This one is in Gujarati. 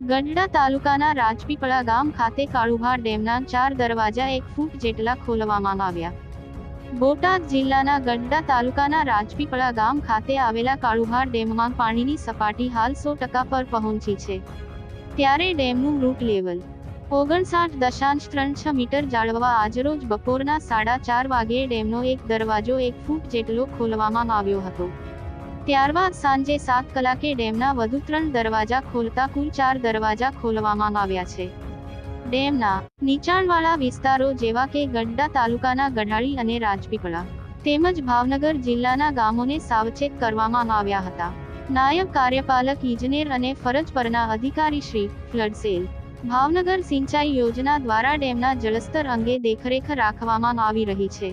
ગઢડા તાલુકાના રાજપીપળા ગામ ખાતે કાળુભા ડેમના ચાર દરવાજા એક ફૂટ જેટલા ખોલવામાં આવ્યા. બોટાદ જિલ્લાના ગઢડા તાલુકાના રાજપીપળા ગામ ખાતે આવેલા કાળુભા ડેમમાં પાણીની સપાટી હાલ સો ટકા પર પહોંચી છે. ત્યારે ડેમનું રૂટ લેવલ ઓગણસાઠ દશાંશ ત્રણ છ મીટર જાળવવા આજરોજ બપોરના સાડા ચાર વાગ્યે ડેમનો એક દરવાજો એક ફૂટ જેટલો ખોલવામાં આવ્યો હતો. ત્યારબાદ સાંજે સાત કલાકે ડેમના વધુ ત્રણ દરવાજા ખોલતા કુલ ચાર દરવાજા ખોલવામાં આવ્યા છે. ડેમના નીચાણવાળા વિસ્તારો જેવા કે ગઢડા તાલુકાના ગઢાળી અને રાજપીપળા તેમજ ભાવનગર જિલ્લાના ગામોને સાવચેત કરવામાં આવ્યા હતા. નાયબ કાર્યપાલક ઇજનેર અને ફરજ પરના અધિકારી શ્રી ફ્લડસેલ ભાવનગર સિંચાઈ યોજના દ્વારા ડેમના જળસ્તર અંગે દેખરેખ રાખવામાં આવી રહી છે.